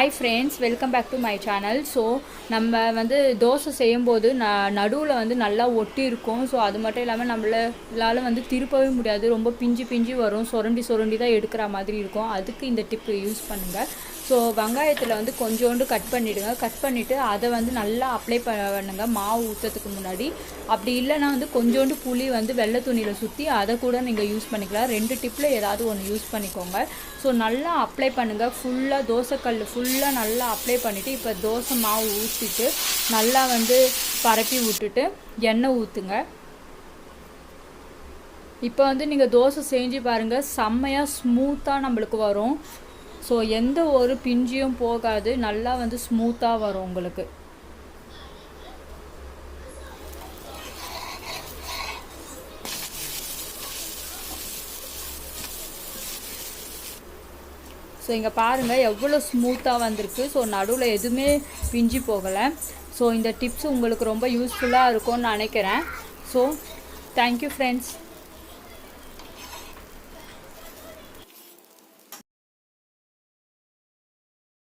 Hi friends welcome back to my channel so நம்ம வந்து தோசை செய்யும்போது ந நடுவில் வந்து நல்லா ஒட்டி இருக்கும். ஸோ அது மட்டும் இல்லாமல் நம்மளால வந்து திருப்பவே முடியாது. ரொம்ப பிஞ்சு பிஞ்சு வரும். சுரண்டி சுரண்டி தான் எடுக்கிற மாதிரி இருக்கும். அதுக்கு இந்த டிப் யூஸ் பண்ணுங்கள் ஸோ வெங்காயத்தில் வந்து கொஞ்சோண்டு கட் பண்ணிவிடுங்க கட் பண்ணிவிட்டு அதை வந்து நல்லா அப்ளை பண்ணுங்க. மாவு ஊற்றுறதுக்கு முன்னாடி. அப்படி இல்லைன்னா வந்து கொஞ்சோண்டு புளி வந்து வெள்ளை துணியில் சுற்றி அதை கூட நீங்கள் யூஸ் பண்ணிக்கலாம். ரெண்டு டிப்பில் ஏதாவது ஒன்று யூஸ் பண்ணிக்கோங்க. ஸோ நல்லா அப்ளை பண்ணுங்கள் ஃபுல்லாக தோசைக்கல் ஃபுல்லாக நல்லா அப்ளை பண்ணிவிட்டு இப்போ தோசை மாவு ஊற்றிட்டு நல்லா வந்து பரப்பி விட்டுட்டு எண்ணெய் ஊற்றுங்க இப்போ வந்து நீங்கள் தோசை செஞ்சு பாருங்கள் செம்மையாக ஸ்மூத்தாக நம்மளுக்கு வரும். ஸோ எந்த ஒரு பிஞ்சியும் போகாது. நல்லா வந்து ஸ்மூத்தாக வரும் உங்களுக்கு. ஸோ இங்கே பாருங்கள் எவ்வளோ ஸ்மூத்தாக வந்திருக்கு. ஸோ நடுவில் எதுவுமே பிஞ்சு போகலை. ஸோ இந்த டிப்ஸ் உங்களுக்கு ரொம்ப யூஸ்ஃபுல்லாக இருக்கும்னு நினைக்கிறேன். So thank you friends